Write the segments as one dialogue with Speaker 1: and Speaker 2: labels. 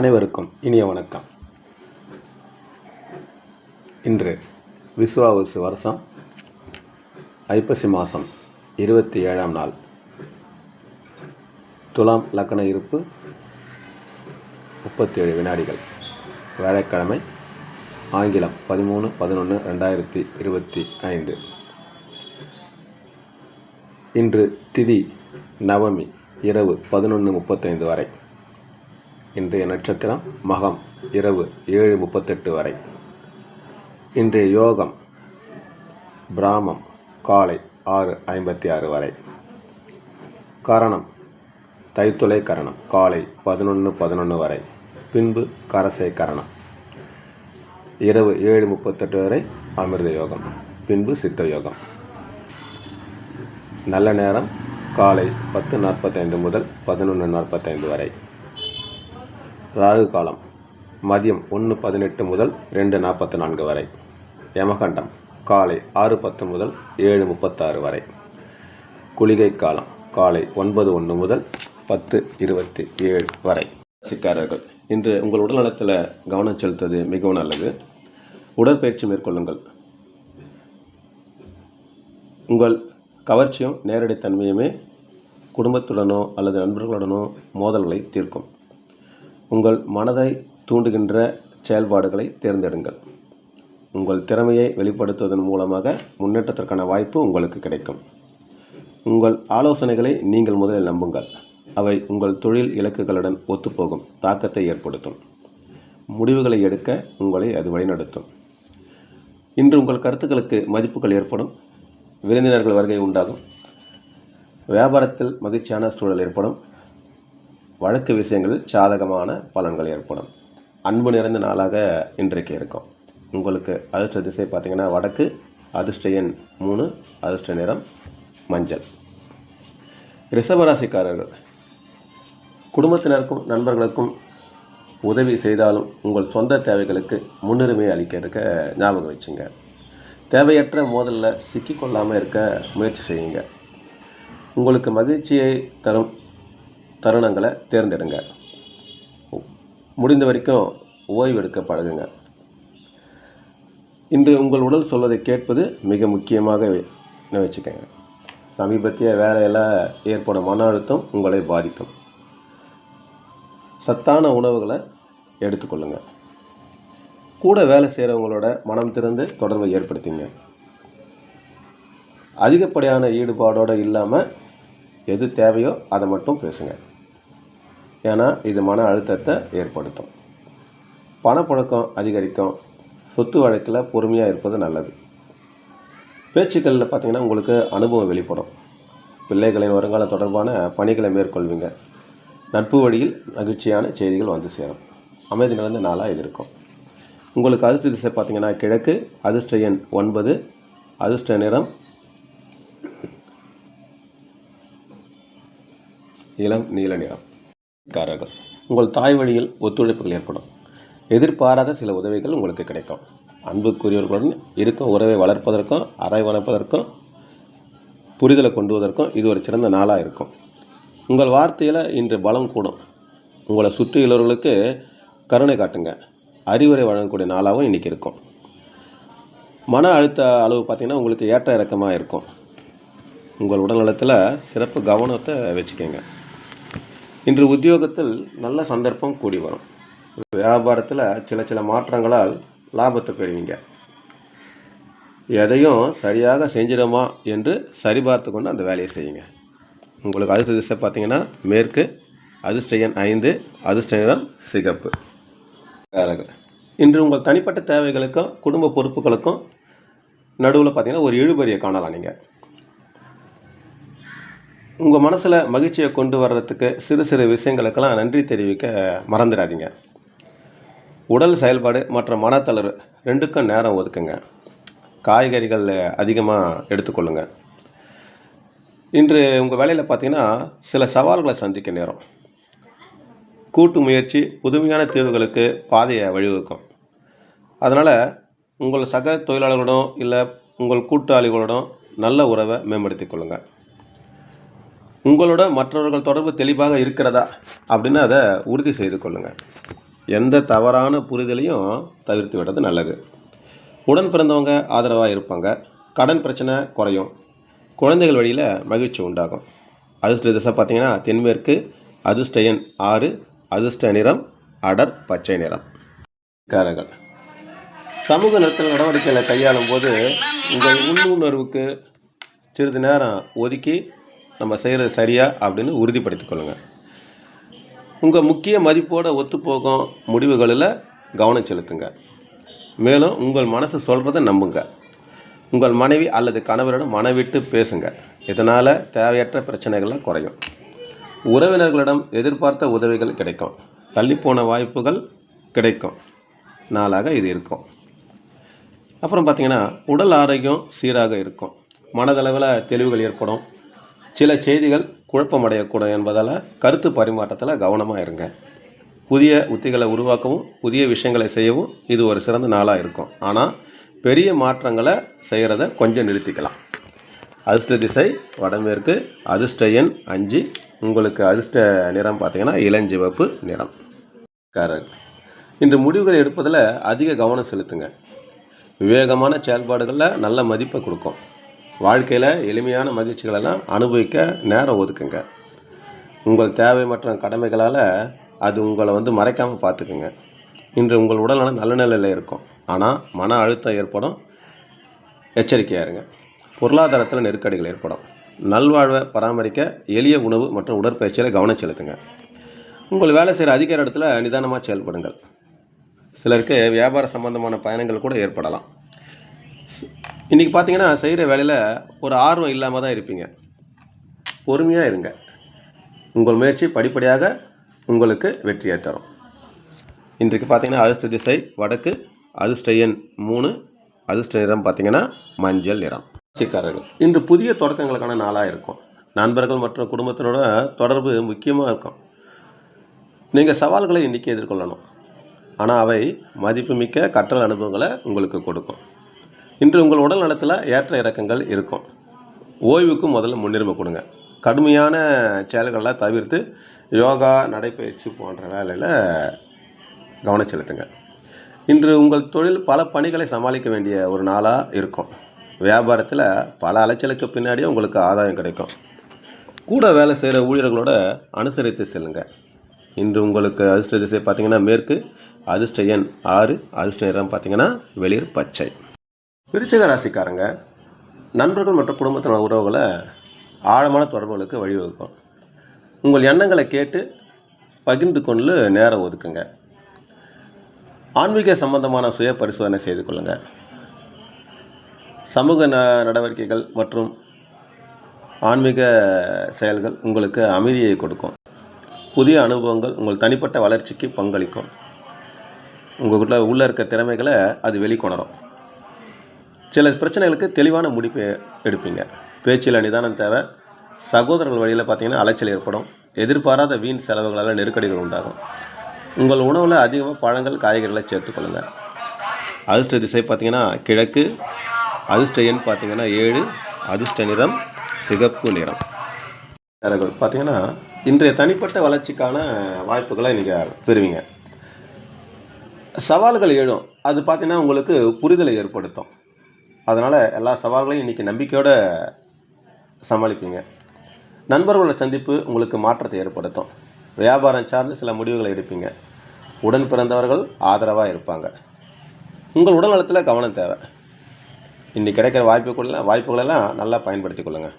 Speaker 1: அனைவருக்கும் இனிய வணக்கம். இன்று விசுவாவசு வருஷம் ஐப்பசி மாதம் இருபத்தி ஏழாம் நாள். துலாம் லக்கண இருப்பு முப்பத்தேழு வினாடிகள். வியாழக்கிழமை ஆங்கிலம் பதிமூணு பதினொன்று ரெண்டாயிரத்தி இருபத்தி ஐந்து. இன்று திதி நவமி இரவு பதினொன்று முப்பத்தைந்து வரை. இன்றைய நட்சத்திரம் மகம் இரவு ஏழு முப்பத்தெட்டு வரை. இன்றைய யோகம் பிராமம் காலை ஆறு ஐம்பத்தி ஆறு வரை. கரணம் தைத்துளை கரணம் காலை பதினொன்று பதினொன்று வரை. பின்பு கரசை கரணம். இரவு ஏழு முப்பத்தெட்டு வரை அமிர்த யோகம் பின்பு சித்த யோகம். நல்ல நேரம் காலை பத்து நாற்பத்தைந்து முதல் பதினொன்று நாற்பத்தைந்து வரை. ராகு காலம் மதியம் ஒன்று பதினெட்டு முதல் ரெண்டு நாற்பத்தி நான்கு வரை. யமகண்டம் காலை ஆறு பத்து முதல் ஏழு முப்பத்தாறு வரை. குளிகை காலம் காலை ஒன்பது ஒன்று முதல் பத்து இருபத்தி ஏழு வரை. சிக்காரர்கள் இன்று உங்கள் உடல் நலத்தில் கவனம் செலுத்துவது மிகவும் நல்லது. உடற்பயிற்சி மேற்கொள்ளுங்கள். உங்கள் கவர்ச்சியும் நேரடித்தன்மையுமே குடும்பத்துடனோ அல்லது நண்பர்களுடனோ மோதல்களை தீர்க்கும். உங்கள் மனதை தூண்டுகின்ற செயல்பாடுகளை தேர்ந்தெடுங்கள். உங்கள் திறமையை வெளிப்படுத்துவதன் மூலமாக முன்னேற்றத்திற்கான வாய்ப்பு உங்களுக்கு கிடைக்கும். உங்கள் ஆலோசனைகளை நீங்கள் முதலில் நம்புங்கள். அவை உங்கள் தொழில் இலக்குகளுடன் ஒத்துப்போகும் தாக்கத்தை ஏற்படுத்தும். முடிவுகளை எடுக்க உங்களை அது வழிநடத்தும். இன்று உங்கள் கருத்துக்களுக்கு மதிப்புகள் ஏற்படும் விருந்தினர்கள் வருகை உண்டாகும் வியாபாரத்தில் மகிழ்ச்சியான சூழல் ஏற்படும் வழக்கு விஷயங்களில் சாதகமான பலன்கள் ஏற்படும். அன்பு நிறைந்த நாளாக இன்றைக்கு இருக்கும். உங்களுக்கு அதிர்ஷ்ட திசை பார்த்திங்கன்னா வடக்கு அதிர்ஷ்ட எண் மூணு அதிர்ஷ்ட நிறம் மஞ்சள். ரிஷபராசிக்காரர்கள் குடும்பத்தினருக்கும் நண்பர்களுக்கும் உதவி செய்தாலும் உங்கள் சொந்த தேவைகளுக்கு முன்னுரிமை அளிக்க இருக்க ஞாபகம் வச்சுங்க. தேவையற்ற மோதலில் சிக்கிக்கொள்ளாமல் இருக்க முயற்சி செய்யுங்க. உங்களுக்கு மகிழ்ச்சியை தரும் தருணங்களை தேர்ந்தெடுங்க. முடிந்த வரைக்கும் ஓய்வு எடுக்க பழகுங்க. இன்று உங்கள் உடல் சொல்வதை கேட்பது மிக முக்கியமாக வச்சுக்கோங்க. சமீபத்திய வேலையில் ஏற்படும் மன அழுத்தம் உங்களை பாதிக்கும். சத்தான உணவுகளை எடுத்துக்கொள்ளுங்கள் கூட வேலை செய்கிறவங்களோட மனம் திறந்து தொடர்பை ஏற்படுத்திங்க. அதிகப்படியான ஈடுபாடோடு இல்லாமல் எது தேவையோ அதை மட்டும் பேசுங்கள் ஏன்னா இது மன அழுத்தத்தை ஏற்படுத்தும். பணப்புழக்கம் அதிகரிக்கும். சொத்து வழக்கில் பொறுமையாக இருப்பது நல்லது. பேச்சுக்களில் பார்த்திங்கன்னா உங்களுக்கு அனுபவம் வெளிப்படும். பிள்ளைகளின் வருங்கால தொடர்பான பணிகளை மேற்கொள்வீங்க. நட்பு வழியில் மகிழ்ச்சியான செய்திகள் வந்து சேரும். அமைதி நடந்த நாளாக இது இருக்கும். உங்களுக்கு அதிர்ஷ்ட திசை பார்த்திங்கன்னா கிழக்கு அதிர்ஷ்ட எண் ஒன்பது அதிர்ஷ்ட நிறம் இளம் நீல நிறம். காரர்கள். உங்கள் தாய் வழியில் ஒத்துழைப்புகள் ஏற்படும். எதிர்பாராத சில உதவிகள் உங்களுக்கு கிடைக்கும். அன்புக்குரியவர்களுடன் இருக்கும் உறவை வளர்ப்பதற்கும் அறை வளர்ப்பதற்கும் புரிதலை கொண்டுவதற்கும் இது ஒரு சிறந்த நாளாக இருக்கும். உங்கள் வார்த்தையில் இன்று பலம் கூடும். உங்களை சுற்றியுள்ளவர்களுக்கு கருணை காட்டுங்க. அறிவுரை வழங்கக்கூடிய நாளாகவும் இன்றைக்கி இருக்கும். மன அழுத்த அளவு பார்த்திங்கன்னா உங்களுக்கு ஏற்ற இறக்கமாக இருக்கும். உங்கள் உடல்நலத்தில் சிறப்பு கவனத்தை வச்சுக்கோங்க. இன்று உத்தியோகத்தில் நல்ல சந்தர்ப்பம் கூடி வரும். வியாபாரத்தில் சில சில மாற்றங்களால் லாபத்தை பெறுவீங்க. எதையும் சரியாக செஞ்சிடுமா என்று சரிபார்த்து கொண்டு அந்த வேலையை செய்யுங்க. உங்களுக்கு அதிர்ஷ்ட திசை பார்த்தீங்கன்னா மேற்கு அதிர்ஷ்ட எண் ஐந்து அதிர்ஷ்ட நிறம் சிகப்பு. இன்று உங்கள் தனிப்பட்ட தேவைகளுக்கும் குடும்ப பொறுப்புகளுக்கும் நடுவில் பார்த்தீங்கன்னா ஒரு இழுபறியை காணலாம் நீங்கள் உங்கள் மனசில் மகிழ்ச்சியை கொண்டு வர்றதுக்கு சிறு சிறு விஷயங்களுக்கெல்லாம் நன்றி தெரிவிக்க மறந்துடாதீங்க. உடல் செயல்பாடு மற்றும் மனத்தளர்வு ரெண்டுக்கும் நேரம் ஒதுக்குங்க. காய்கறிகள் அதிகமாக எடுத்துக்கொள்ளுங்க. இன்று உங்கள் வேலையில் பார்த்தீங்கன்னா சில சவால்களை சந்திக்க நேரம். கூட்டு முயற்சி புதுமையான தீர்வுகளுக்கு பாதையை வழிவகுக்கும். அதனால் உங்கள் சக தொழிலாளர்களுடன் இல்லை உங்கள் கூட்டாளிகளுடன் நல்ல உறவை மேம்படுத்திக் கொள்ளுங்கள் உங்களோட மற்றவர்கள் தொடர்பு தெளிவாக இருக்கிறதா அப்படின்னு அதை உறுதி செய்து கொள்ளுங்கள் எந்த தவறான புரிதலையும் தவிர்த்து விடுறது நல்லது. உடன் பிறந்தவங்க ஆதரவாக இருப்பாங்க. கடன் பிரச்சனை குறையும். குழந்தைகள் வழியில் மகிழ்ச்சி உண்டாகும். அதிர்ஷ்ட திசை பார்த்தீங்கன்னா தென்மேற்கு அதிர்ஷ்ட எண் ஆறு அதிர்ஷ்ட நிறம் அடர் பச்சை நிறம். காரங்கள் சமூக நலத்தில் நடவடிக்கைகளை கையாளும் போது உங்கள் உள்ளுணர்வுக்கு சிறிது நேரம் ஒதுக்கி நம்ம செய்கிறது சரியா அப்படின்னு உறுதிப்படுத்திக் கொள்ளுங்கள் உங்கள் முக்கிய மதிப்போடு ஒத்துப்போகும் முடிவுகளில் கவனம் செலுத்துங்க. மேலும் உங்கள் மனசு சொல்கிறத நம்புங்க. உங்கள் மனைவி அல்லது கணவரிடம் மனவிட்டு பேசுங்க. இதனால் தேவையற்ற பிரச்சனைகள்லாம் குறையும். உறவினர்களிடம் எதிர்பார்த்த உதவிகள் கிடைக்கும். தள்ளிப்போன வாய்ப்புகள் கிடைக்கும். நாளாக இது இருக்கும். அப்புறம் பார்த்திங்கன்னா உடல் ஆரோக்கியம் சீராக இருக்கும். மனதளவில் தெளிவுகள் ஏற்படும். சில செய்திகள் குழப்பமடையக்கூடும் என்பதால் கருத்து பரிமாற்றத்தில் கவனமாக இருங்க. புதிய உத்திகளை உருவாக்கவும் புதிய விஷயங்களை செய்யவும் இது ஒரு சிறந்த நாளாக இருக்கும். ஆனால் பெரிய மாற்றங்களை செய்கிறத கொஞ்சம் நிறுத்திக்கலாம். அதிர்ஷ்ட திசை வடமேற்கு அதிர்ஷ்ட எண் அஞ்சு. உங்களுக்கு அதிர்ஷ்ட நிறம் பார்த்திங்கன்னா இளஞ்சிவப்பு நிறம். காரர் இன்று முடிவுகள் எடுப்பதில் அதிக கவனம் செலுத்துங்க. விவேகமான செயல்பாடுகளில் நல்ல மதிப்பை கொடுக்கும். வாழ்க்கையில் எளிமையான மகிழ்ச்சிகளெல்லாம் அனுபவிக்க நேரம் ஒதுக்குங்க. உங்கள் தேவை மற்றும் கடமைகளால் அது உங்களை வந்து மறைக்காமல் பார்த்துக்குங்க இன்று உங்கள் உடல்நலம் நல்ல நிலையில் இருக்கும். ஆனால் மன அழுத்தம் ஏற்படும். எச்சரிக்கையாக இருங்க. பொருளாதாரத்தில் நெருக்கடிகள் ஏற்படும். நல்வாழ்வை பராமரிக்க எளிய உணவு மற்றும் உடற்பயிற்சியில் கவனம் செலுத்துங்க. உங்கள் வேலை செய்கிற அதிகார இடத்துல நிதானமாக செயல்படுங்கள். சிலருக்கு வியாபார சம்பந்தமான பயணங்கள் கூட ஏற்படலாம். இன்றைக்கி பார்த்தீங்கன்னா செய்கிற வேலையில் ஒரு ஆர்வம் இல்லாமல் தான் இருப்பீங்க. பொறுமையாக இருங்க. உங்கள் முயற்சி படிப்படியாக உங்களுக்கு வெற்றியை தரும். இன்றைக்கு பார்த்தீங்கன்னா அதிர்ஷ்ட திசை வடக்கு அதிர்ஷ்ட எண் மூணு அதிர்ஷ்ட நிறம் பார்த்தீங்கன்னா மஞ்சள் நிறம். சிக்காரர்கள் இன்று புதிய தொடக்கங்களுக்கான நாளாக இருக்கும். நண்பர்கள் மற்றும் குடும்பத்தினோட தொடர்பு முக்கியமாக இருக்கும். நீங்கள் சவால்களை இன்றைக்கி எதிர்கொள்ளணும். ஆனால் அவை மதிப்புமிக்க கற்றல் அனுபவங்களை உங்களுக்கு கொடுக்கும். இன்று உங்கள் உடல் நலத்தில் ஏற்ற இறக்கங்கள் இருக்கும். ஓய்வுக்கு முதல்ல முன்னுரிமை கொடுங்க. கடுமையான செயல்களை தவிர்த்து யோகா நடைப்பயிற்சி போன்ற வேலையில் கவனம் செலுத்துங்க. இன்று உங்கள் தொழில் பல பணிகளை சமாளிக்க வேண்டிய ஒரு நாளாக இருக்கும். வியாபாரத்தில் பல அலைச்சலுக்கு பின்னாடியே உங்களுக்கு ஆதாயம் கிடைக்கும். கூட வேலை செய்கிற ஊழியர்களோட அனுசரித்து செல்லுங்கள் இன்று உங்களுக்கு அதிர்ஷ்ட திசை பார்த்தீங்கன்னா மேற்கு அதிர்ஷ்ட எண் ஆறு அதிர்ஷ்ட நிறம் பார்த்திங்கன்னா வெளிர் பச்சை. விருச்சிக ராசிக்காரங்க நண்பர்கள் மற்றும் குடும்பத்தின உறவுகளை ஆழமான தொடர்புகளுக்கு வழிவகுக்கும். உங்கள் எண்ணங்களை கேட்டு பகிர்ந்து கொண்டு நேரம் ஒதுக்குங்க. ஆன்மீக சம்பந்தமான சுய பரிசோதனை செய்து கொள்ளுங்கள் சமூக ந நடவடிக்கைகள் மற்றும் ஆன்மீக செயல்கள் உங்களுக்கு அமைதியை கொடுக்கும். புதிய அனுபவங்கள் உங்கள் தனிப்பட்ட வளர்ச்சிக்கு பங்களிக்கும். உங்கள்கிட்ட உள்ளே இருக்க திறமைகளை அது வெளிக்கொணரும். சில பிரச்சனைகளுக்கு தெளிவான முடிப்பு எடுப்பீங்க. பேச்சில் நிதானம் தேவை. சகோதரர்கள் வழியில் பார்த்தீங்கன்னா அலைச்சல் ஏற்படும். எதிர்பாராத வீண் செலவுகளால் நெருக்கடிகள் உண்டாகும். உங்கள் உணவில் அதிகமாக பழங்கள் காய்கறிகளை சேர்த்துக்கொள்ளுங்கள் அதிர்ஷ்ட திசை பார்த்திங்கன்னா கிழக்கு. அதிர்ஷ்ட எண் பார்த்தீங்கன்னா ஏழு. அதிர்ஷ்ட நிறம் சிகப்பு நிறம். நேரங்கள் இன்றைய தனிப்பட்ட வளர்ச்சிக்கான வாய்ப்புகளை நீங்கள் பெறுவீங்க. சவால்கள் எழும். அது பார்த்தீங்கன்னா உங்களுக்கு புரிதலை ஏற்படுத்தும். அதனால் எல்லா சவால்களையும் இன்றைக்கி நம்பிக்கையோடு சமாளிப்பீங்க. நண்பர்களோட சந்திப்பு உங்களுக்கு மாற்றத்தை ஏற்படுத்தும். வியாபாரம் சார்ந்து சில முடிவுகளை எடுப்பீங்க. உடன் பிறந்தவர்கள் ஆதரவாக இருப்பாங்க. உங்கள் உடல் நலத்தில் கவனம் தேவை. இன்றைக்கி கிடைக்கிற வாய்ப்புகளெல்லாம் வாய்ப்புகளெல்லாம் நல்லா பயன்படுத்தி கொள்ளுங்கள்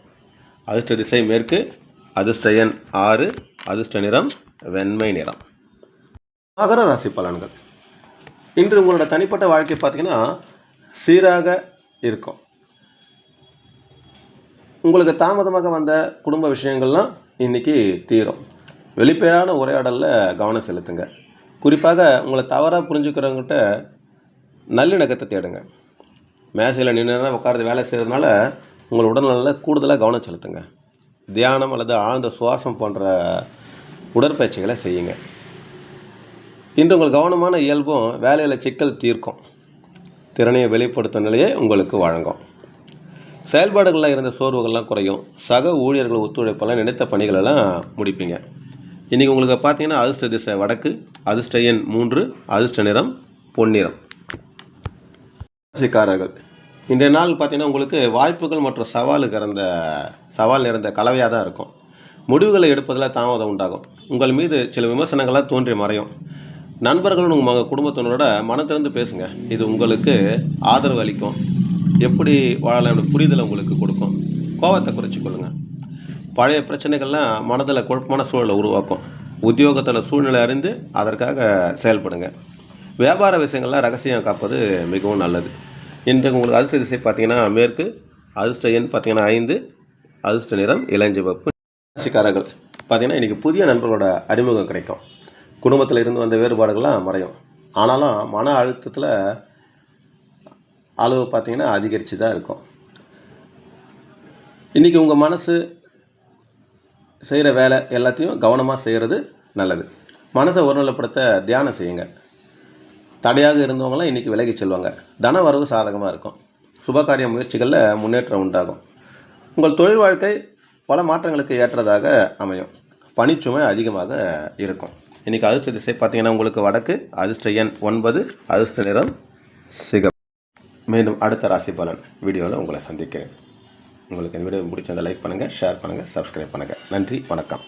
Speaker 1: அதிர்ஷ்ட திசை மேற்கு அதிர்ஷ்ட எண் ஆறு அதிர்ஷ்ட நிறம் வெண்மை நிறம். மகர ராசி பலன்கள். இன்று உங்களோட தனிப்பட்ட வாழ்க்கை பார்த்தீங்கன்னா சீராக இருக்கும். உங்களுக்கு தாமதமாக வந்த குடும்ப விஷயங்கள்லாம் இன்றைக்கி தீரும். வெளிப்படையான உரையாடலில் கவனம் செலுத்துங்க. குறிப்பாக உங்களை தவறாக புரிஞ்சுக்கிறவங்ககிட்ட நல்லிணக்கத்தை தேடுங்க. மேசையில் நின்று உட்கார்ந்து வேலை செய்கிறதுனால உங்கள் உடல்நலில் கூடுதலாக கவனம் செலுத்துங்க. தியானம் அல்லது ஆழ்ந்த சுவாசம் போன்ற உடற்பயிற்சிகளை செய்யுங்க. இன்று உங்கள் கவனமான இயல்பும் வேலையில் சிக்கல் தீர்க்கும். திறனையை வெளிப்படுத்தும் நிலையை உங்களுக்கு வழங்கும். செயல்பாடுகளில் இருந்த சோர்வுகள்லாம் குறையும். சக ஊழியர்கள் ஒத்துழைப்பெல்லாம் நினைத்த பணிகளெல்லாம் முடிப்பீங்க. இன்றைக்கி உங்களுக்கு பார்த்தீங்கன்னா அதிர்ஷ்ட திசை வடக்கு அதிர்ஷ்ட எண் மூன்று அதிர்ஷ்ட நிறம் பொன்னிறம். ராசிக்காரர்கள் இன்றைய நாள் பார்த்தீங்கன்னா உங்களுக்கு வாய்ப்புகள் மற்றும் சவாலுக்கு இறந்த சவால் நிறைந்த கலவையாக தான் இருக்கும். முடிவுகளை எடுப்பதில் தாமதம் உண்டாகும். உங்கள் மீது சில விமர்சனங்களாக தோன்றி மறையும். நண்பர்களும் உங்கள் குடும்பத்தினரோட மனத்திறந்து பேசுங்க. இது உங்களுக்கு ஆதரவு அளிக்கும். எப்படி வாழலாம் புரிதலை உங்களுக்கு கொடுக்கும். கோவத்தை குறைச்சிக்கொள்ளுங்க பழைய பிரச்சனைகள்லாம் மனதில் குழப்பமான சூழலை உருவாக்கும். உத்தியோகத்தில் சூழ்நிலை அறிந்து அதற்காக செயல்படுங்க. வியாபார விஷயங்கள்லாம் ரகசியம் காப்பது மிகவும் நல்லது. இன்று உங்களுக்கு அதிர்ஷ்ட திசை பார்த்தீங்கன்னா மேற்கு அதிர்ஷ்ட எண் பார்த்தீங்கன்னா ஐந்து அதிர்ஷ்ட நிறம் இளஞ்சிவப்பு. ராசிக்காரர்கள் பார்த்தீங்கன்னா இன்றைக்கி புதிய நண்பர்களோட அறிமுகம் கிடைக்கும். குடும்பத்தில் இருந்து வந்த வேறுபாடுகள்லாம் மறையும். ஆனாலும் மன அழுத்தத்தில் அளவு பார்த்திங்கன்னா அதிகரித்து தான் இருக்கும். இன்றைக்கி உங்கள் மனசு செய்கிற வேலை எல்லாத்தையும் கவனமாக செய்கிறது நல்லது. மனசை ஒருநிலைப்படுத்த தியானம் செய்யுங்க. தடையாக இருந்தவங்களாம் இன்றைக்கி விலகி செல்வாங்க. தன வரவு சாதகமாக இருக்கும். சுபகாரிய முயற்சிகளில் முன்னேற்றம் உண்டாகும். உங்கள் தொழில் வாழ்க்கை பல மாற்றங்களுக்கு ஏற்றதாக அமையும். பணிச்சுமை அதிகமாக இருக்கும். இன்றைக்கி அதிர்ஷ்ட திசை பார்த்தீங்கன்னா உங்களுக்கு வடக்கு அதிர்ஷ்ட எண் ஒன்பது அதிர்ஷ்ட நிறம் சிகப்பு. மீண்டும் அடுத்த ராசி பலன் வீடியோவில் உங்களை சந்திக்கிறேன். உங்களுக்கு இந்த வீடியோ பிடிச்சிருந்தால் லைக் பண்ணுங்கள் ஷேர் பண்ணுங்கள் சப்ஸ்கிரைப் பண்ணுங்கள் நன்றி வணக்கம்.